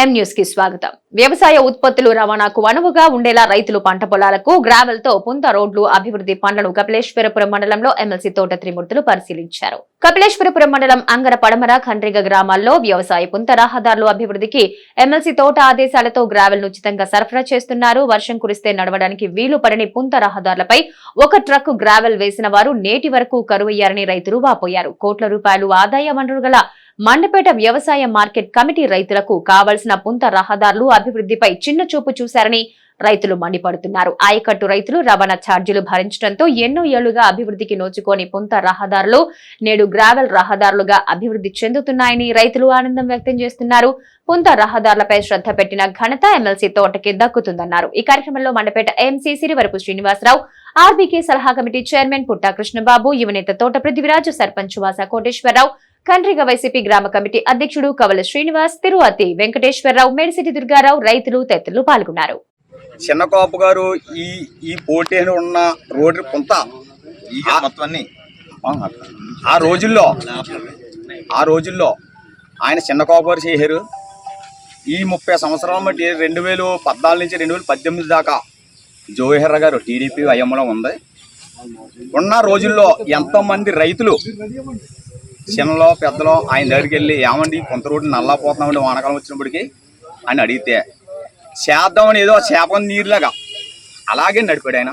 ఎం న్యూస్కి స్వాగతం. వ్యవసాయ ఉత్పత్తులు రవాణాకు అనువుగా ఉండేలా రైతులు పంట పొలాలకు గ్రావెల్తో పుంత రోడ్లు అభివృద్ధి పనులను కపిలేశ్వరపురం మండలంలో ఎమ్మెల్సీ తోట త్రిమూర్తులు పరిశీలించారు. కపిలేశ్వరపురం మండలం అంగర పడమర ఖండ్రిగ గ్రామాల్లో వ్యవసాయ పుంత రహదారులు అభివృద్ధికి ఎమ్మెల్సీ తోట ఆదేశాలతో గ్రావెల్ను ఉచితంగా సరఫరా చేస్తున్నారు. వర్షం కురిస్తే నడవడానికి వీలు పడని పుంత రహదారులపై ఒక ట్రక్ గ్రావెల్ వేసిన వారు నేటి వరకు కరువయ్యారని రైతులు వాపోయారు. కోట్ల రూపాయలు ఆదాయ వనరు గల మండపేట వ్యవసాయ మార్కెట్ కమిటీ రైతులకు కావలసిన పుంత రహదారులు అభివృద్ధిపై చిన్న చూపు చూశారని రైతులు మండిపడుతున్నారు. ఆయకట్టు రైతులు రవాణా ఛార్జీలు భరించడంతో ఎన్నో ఏళ్ళుగా అభివృద్ధికి నోచుకోని పుంత రహదారులు నేడు గ్రావెల్ రహదారులుగా అభివృద్ధి చెందుతున్నాయని రైతులు ఆనందం వ్యక్తం చేస్తున్నారు. పుంత రహదారులపై శ్రద్ధ పెట్టిన ఘనత ఎమ్మెల్సీ తోటకి దక్కుతుందన్నారు. ఈ కార్యక్రమంలో మండపేట ఎంసీ సిరివరపు శ్రీనివాసరావు ఆర్బీకే సలహా కమిటీ చైర్మన్ పుట్టా కృష్ణబాబు యువనేత తోట పృథ్వీరాజు సర్పంచ్ వాసా కోటేశ్వరరావు కండ్రిగ వైసీపీ గ్రామ కమిటీ అధ్యక్షుడు కవల శ్రీనివాస్ తిరువతి వెంకటేశ్వరరావు మేడిసిటి దుర్గారావు రైతులు తదితరులు పాల్గొన్నారు. చిన్నకాపు గారు ఈ ఈ పోటీలో ఉన్న రోడ్డు అన్ని ఆ రోజుల్లో ఆ రోజుల్లో ఆయన చిన్నకాపు గారు చేశారు. ఈ ముప్పై సంవత్సరాల బట్టి రెండు వేలు పద్నాలుగు నుంచి రెండు వేల పద్దెనిమిది దాకా జోహెర్ర గారు టీడీపీ అయ్యమ్మలో ఉంది. ఉన్న రోజుల్లో ఎంతోమంది రైతులు చిన్నలో పెద్దలో ఆయన దగ్గరికి వెళ్ళి ఏమండి కొంత రోడ్డు నల్లపోతున్నామండి వానకాలం వచ్చినప్పటికీ? అని అడిగితే చేద్దామని ఏదో చేప నీరులాగా. అలాగే నడిపాడు ఆయన.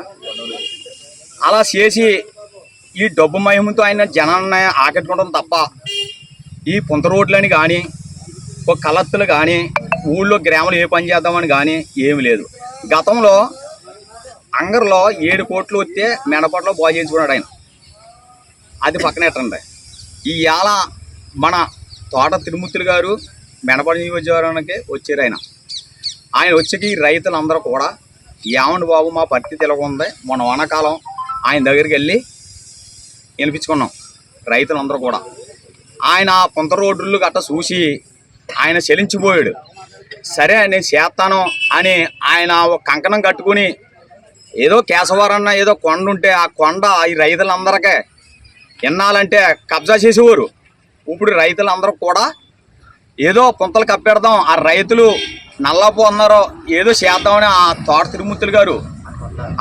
అలా చేసి ఈ డబ్బు మహిమతో ఆయన జనాన్ని ఆకట్టుకోవడం తప్ప ఈ పుంత రోడ్లని కానీ ఒక కలత్తులు కానీ ఊళ్ళో గ్రామంలో ఏ పని చేద్దామని కానీ ఏమి లేదు. గతంలో అంగర్లో ఏడు కోట్లు వస్తే మెడపట్లో బాగు చేయించుకున్నాడు ఆయన. అది పక్కన ఇవాళ మన తోట తిరుమూర్తులు గారు మెడపడి నియోజకవర్గానికి వచ్చారు ఆయన. ఆయన వచ్చి రైతులందరూ కూడా ఏమండి బాబు మా పరిస్థితి ఇలా ఉంది. మొన్న వానాకాలం ఆయన దగ్గరికి వెళ్ళి వినిపించుకున్నాం. రైతులందరూ కూడా. ఆయన పొంత రోడ్లు గట్ట చూసి ఆయన చెలించిపోయాడు. సరే నేను చేస్తాను అని ఆయన ఒక కంకణం కట్టుకుని ఏదో కేశవరన్న ఏదో కొండ ఉంటే ఆ కొండ ఈ రైతులందరికీ ఎన్నాలంటే కబ్జా చేసేవారు. ఇప్పుడు రైతులందరూ కూడా ఏదో పుంతలు కప్పెడదాం ఆ రైతులు నల్లపో అన్నారో ఏదో చేద్దామని ఆ తోట తిరుమూర్తులు గారు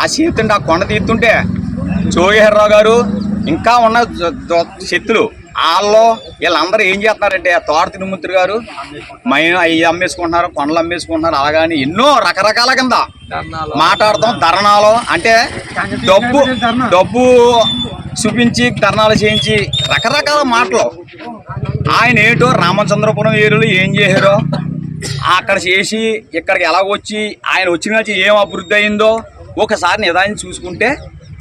ఆ చేతుంటే ఆ కొండ తీస్తుంటే జోగేశ్వరరావు గారు ఇంకా ఉన్న శక్తులు వాళ్ళు వీళ్ళందరూ ఏం చేస్తున్నారంటే ఆ తోట తిరుమూర్తులు గారు మేము అవి అమ్మేసుకుంటున్నారు కొండలు అమ్మేసుకుంటున్నారు అలాగని ఎన్నో రకరకాల కింద మాట్లాడతాం ధర్నాలు. అంటే డబ్బు డబ్బు చూపించి ధర్నాలు చేయించి రకరకాల మాటలు. ఆయన ఏంటో రామచంద్రపురం ఏరులు ఏం చేశారో అక్కడ చేసి ఇక్కడికి ఎలాగొచ్చి ఆయన వచ్చిన నుంచి ఏం అభివృద్ధి అయిందో ఒకసారి నిదాన్ని చూసుకుంటే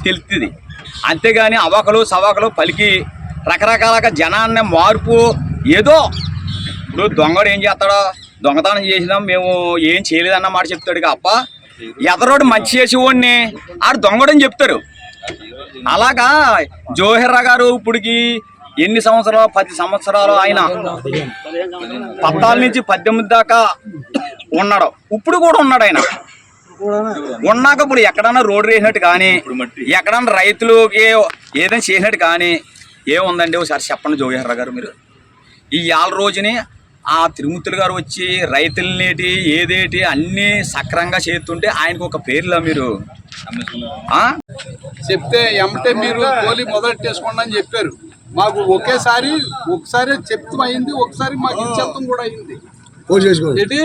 తెలుస్తుంది. అంతేగాని అవకలు సవకలు పలికి రకరకాలగా జనాన్ని మార్పు ఏదో. ఇప్పుడు దొంగడు ఏం చేస్తాడో దొంగతనం చేసినాం మేము ఏం చేయలేదన్న మాట చెప్తాడు అప్ప ఎదరోడు మంచి చేసేవాడిని ఆడు దొంగడని చెప్తారు అలాగా జోహెర్రా గారు ఇప్పటికి ఎన్ని సంవత్సరాలు పది సంవత్సరాలు ఆయన పద్నాలుగు నుంచి పద్దెనిమిది దాకా ఉన్నాడు. ఇప్పుడు కూడా ఉన్నాడు ఆయన. ఉన్నాక ఇప్పుడు ఎక్కడన్నా రోడ్డు వేసినట్టు కానీ ఎక్కడన్నా రైతులకి ఏదైనా చేసినట్టు కానీ ఏముందండి? ఒకసారి చెప్పండి జోగేశ్వర గారు మీరు. ఈ ఏళ్ళ రోజుని ఆ తిరుమూర్తులు గారు వచ్చి రైతులనేటి ఏదేటి అన్నీ సక్రంగా చేస్తుంటే ఆయనకు ఒక పేర్లా మీరు? చెప్తే ఎమ్మటే మీరు గోలీ మొదలెట్టేసుకోండి అని చెప్పారు. మాకు ఒకేసారి ఒకసారి చెప్తాం అయింది ఒకసారి మాకు ఇచ్చేత్తం కూడా అయింది. ఏంటి?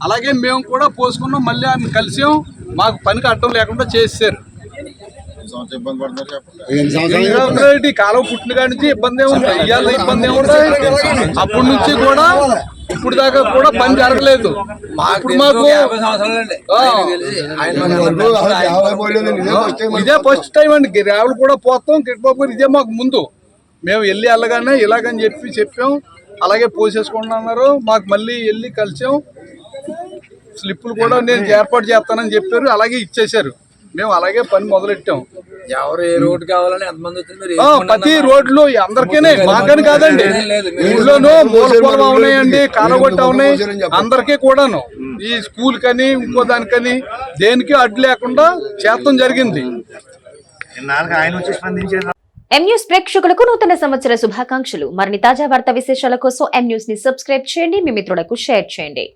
అలాగే మేము కూడా పోసుకున్నాం మళ్ళీ ఆయన కలిసాం. మాకు పనికి అడ్డం లేకుండా చేశారు కాలం పుట్టిన కాడి నుంచి ఇబ్బంది ఇవాళ ఇబ్బంది ఉంది అప్పటి నుంచి కూడా ఇప్పుడు దాకా కూడా పని జరగలేదు. ఇప్పుడు మాకు ఇదే ఫస్ట్ టైం అండి. గ్రావెల్ కూడా పోతాం కిట్బాబు ఇదే మాకు ముందు. మేము వెళ్ళి వెళ్ళగానే ఇలాగని చెప్పి చెప్పాం. అలాగే పోసేసుకుంటున్నా అన్నారు. మాకు మళ్ళీ వెళ్ళి కలిసాం. స్లిప్పులు కూడా నేను ఏర్పాటు చేస్తానని చెప్పారు. అలాగే ఇచ్చేశారు. మేము అలాగే పని మొదలెట్టాం. ఎవరు ఏ రోడ్డు కావాలని ఎంతమంది వచ్చింది మీరు ఆ, ప్రతి రోడ్లు అందరికీనే మాకని కాదండి. ఊళ్ళోనూ మూల పొలం ఉన్నాయండి కాలగొట్ట ఉన్నాయి అందరికీ కూడాను. ఈ స్కూల్ కని ఇంకో దానికని దేనికి అడ్డు లేకుండా చేస్తాం జరిగింది. ఎం న్యూస్ ప్రేక్షకులకు నూతన సంవత్సర శుభాకాంక్షలు. మరిన్ని తాజా వార్తా విశేషాల కోసం ఎం న్యూస్ని సబ్స్క్రైబ్ చేయండి మీ మిత్రులకు షేర్ చేయండి.